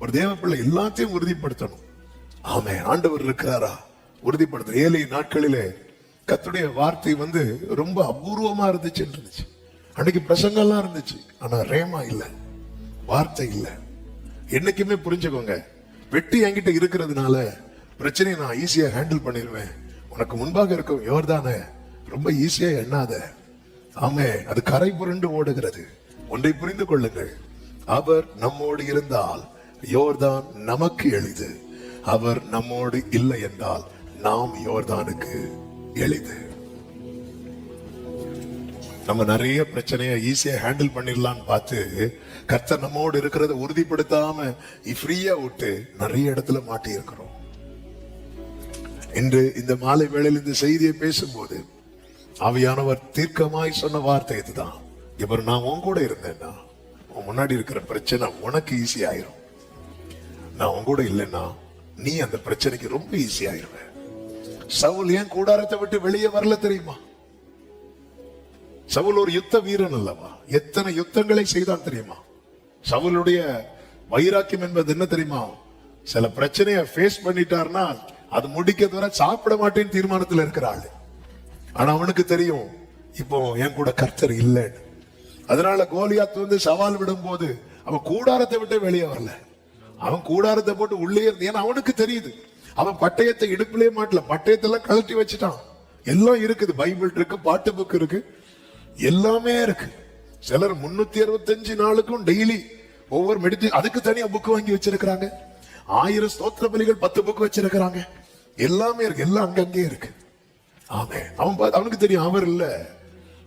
ஒரு தேவ பிள்ளை எல்லாத்தையும் உறுதிப்படுத்தணும். ஆமே ஆண்டவர் இருக்கிறாரா? உறுதிப்படுத்த. ஏழை நாட்களிலே கத்துடைய வார்த்தை வந்து ரொம்ப அபூர்வமா இருந்துச்சு இருந்துச்சு. அன்னைக்கு பிரசங்கம்லாம் இருந்துச்சு. ஆனா ரேமா இல்ல. வார்த்தை இல்ல. என்னைக்குமே புரிஞ்சுக்கோங்க. வெட்டி என்கிட்ட இருக்கிறதுனால பிரச்சனையை நான் ஈஸியா ஹேண்டில் பண்ணிடுவேன் உனக்கு முன்பாக இருக்கும் யோர்தானே ரொம்ப ஈஸியா எண்ணாத. ஆமே அது கரை புரண்டு ஓடுகிறது. ஒன்றை புரிந்து கொள்ளுங்கள். அவர் நம்மோடு இருந்தால் யோர்தான் நமக்கு எளிது. அவர் நம்மோடு இல்லை என்றால் நாம் யோர்தானுக்கு எளிது. நம்ம நிறைய பிரச்சனையை ஈஸியா ஹேண்டில் பண்ணிடலாம்னு பார்த்து கர்த்தர் நம்மோடு இருக்கிறத உறுதிப்படுத்தாம ஃப்ரீயா விட்டு நிறைய இடத்துல மாட்டி இருக்கிறோம் இன்று இந்த மாலை வேளையில் இந்த செய்தியை பேசும்போது ஆவியானவர் தீர்க்கமாய் சொன்ன வார்த்தை இதுதான். இவர் நான் உன் கூட இருந்தேன்னா உன் முன்னாடி இருக்கிற பிரச்சனை உனக்கு ஈஸி ஆயிரும் நான் உன் கூட இல்லைன்னா நீ அந்த பிரச்சனைக்கு ரொம்ப ஈஸி ஆயிருவ. சவுல் ஏன் கூடாரத்தை விட்டு வெளியே வரல தெரியுமா? சவுல் ஒரு யுத்த வீரன் அல்லவா? எத்தனை யுத்தங்களை செய்தான் தெரியுமா? சவுலுடைய வைராக்கியம் என்பது என்ன தெரியுமா? சில பிரச்சனையை ஃபேஸ் பண்ணிட்டார்னா அது முடிக்க தவிர சாப்பிட மாட்டேன்னு தீர்மானத்தில் இருக்கிற ஆளு. ஆனா அவனுக்கு தெரியும் இப்போ என் கூட கர்த்தர் இல்லைன்னு. அதனால கோலியாத் வந்து சவால் விடும் போது அவன் கூடாரத்தை விட்டு வெளியே வரல. அவன் கூடாரத்தை போட்டு உள்ளே இருந்து ஏன்னா அவனுக்கு தெரியுது. அவன் பட்டயத்தை இடுப்புலயே மாட்டல பட்டயத்தெல்லாம் கழட்டி வச்சுட்டான். எல்லாம் இருக்குது பைபிள் இருக்கு பாட்டு புக் இருக்கு. எல்லாமே இருக்கு. சிலர் முன்னூத்தி அறுபத்தஞ்சு நாளுக்கும் டெய்லி ஒவ்வொரு மெடிடே அதுக்கு தனியா புக் வாங்கி வச்சிருக்கிறாங்க. ஆயிரம் ஸ்தோத்திர பலிகள் பத்து புக் வச்சிருக்கிறாங்க. எல்லாமே இருக்கு எல்லாம் அங்கங்கே இருக்கு. ஆமே அவன் அவனுக்கு தெரியும் அவர் இல்ல.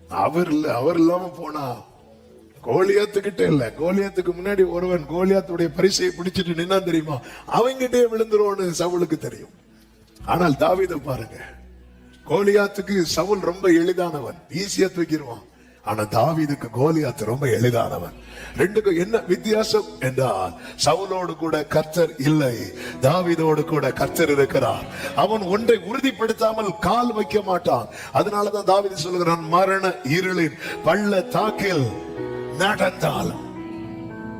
அவர் இல்ல அவர் இல்லாம போனா கோலியாத்துக்கிட்ட இல்ல. கோலியாத்துக்கு முன்னாடி ஒருவன் கோலியாத்துடைய பரிசையை பிடிச்சிட்டு நின்னா தெரியுமா? அவங்கிட்டே விழுந்துருவோன்னு சவுலுக்கு தெரியும். ஆனால் தாவித பாருங்க. கோலியாத்துக்கு சவுல் ரொம்ப எளிதானவன். ஈஸியா தூக்கிடுவான். ஆனா தாவிதுக்கு கோலியாத்து ரொம்ப எளிதானவன். ரெண்டுக்கும் என்ன வித்தியாசம் என்றால் சவுலோடு கூட கர்த்தர் இல்லை. தாவிதோடு கூட கர்த்தர் இருக்கிறார். அவன் ஒன்றை உறுதிப்படுத்தாமல் கால் வைக்க மாட்டான். அதனாலதான் தாவிது சொல்லுகிறான் மரண இருளின் பள்ள தாக்கில் நடந்தாலும்